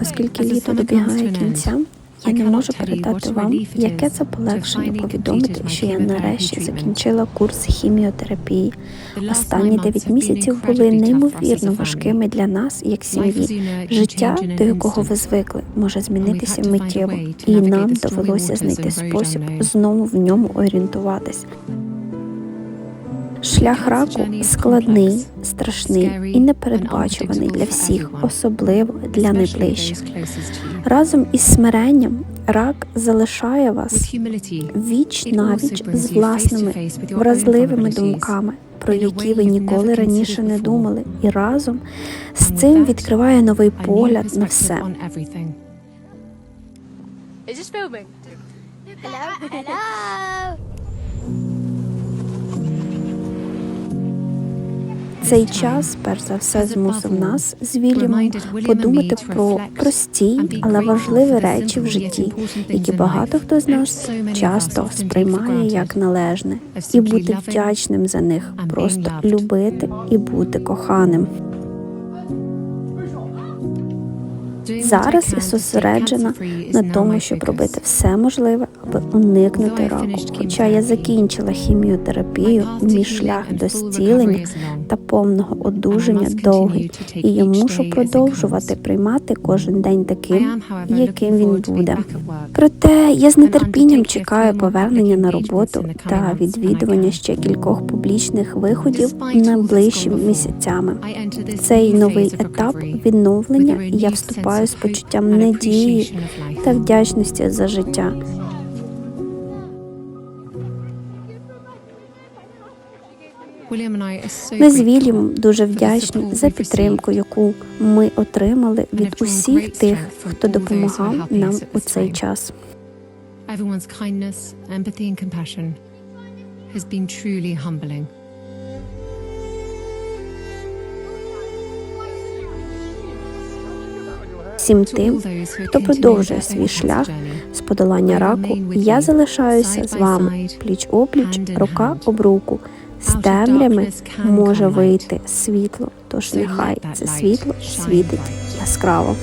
Оскільки літо добігає кінця, я не можу передати вам, яке це полегшення повідомити, що я нарешті закінчила курс хіміотерапії. Останні 9 місяців були неймовірно важкими для нас, як сім'ї. Життя, до якого ви звикли, може змінитися миттєво, і нам довелося знайти спосіб знову в ньому орієнтуватись. Шлях раку складний, страшний і непередбачуваний для всіх, особливо для найближчих. Разом із смиренням рак залишає вас віч навіч з власними вразливими думками, про які ви ніколи раніше не думали, і разом з цим відкриває новий погляд на все. Is this filming? Hello? Hello? Цей час, перш за все, змусив нас з Вільямом подумати про прості, але важливі речі в житті, які багато хто з нас часто сприймає як належне, і бути вдячним за них, просто любити і бути коханим. Зараз я зосереджена на тому, щоб робити все можливе, аби уникнути раку. Хоча я закінчила хіміотерапію, мій шлях до зцілення та повного одужання довгий, і я мушу продовжувати приймати кожен день таким, яким він буде. Проте я з нетерпінням чекаю повернення на роботу та відвідування ще кількох публічних виходів найближчими місяцями. Цей новий етап відновлення я вступаю з почуттям надії та вдячності за життя. Ми з Вільямом дуже вдячні за підтримку, яку ми отримали від усіх тих, хто допомагав нам у цей час. Everyone's kindness, empathy, and compassion has been truly humbling. Всім тим, хто продовжує свій шлях з подолання раку, я залишаюся з вами пліч опліч, рука об руку. З темрями може вийти світло, тож нехай це світло світить яскраво.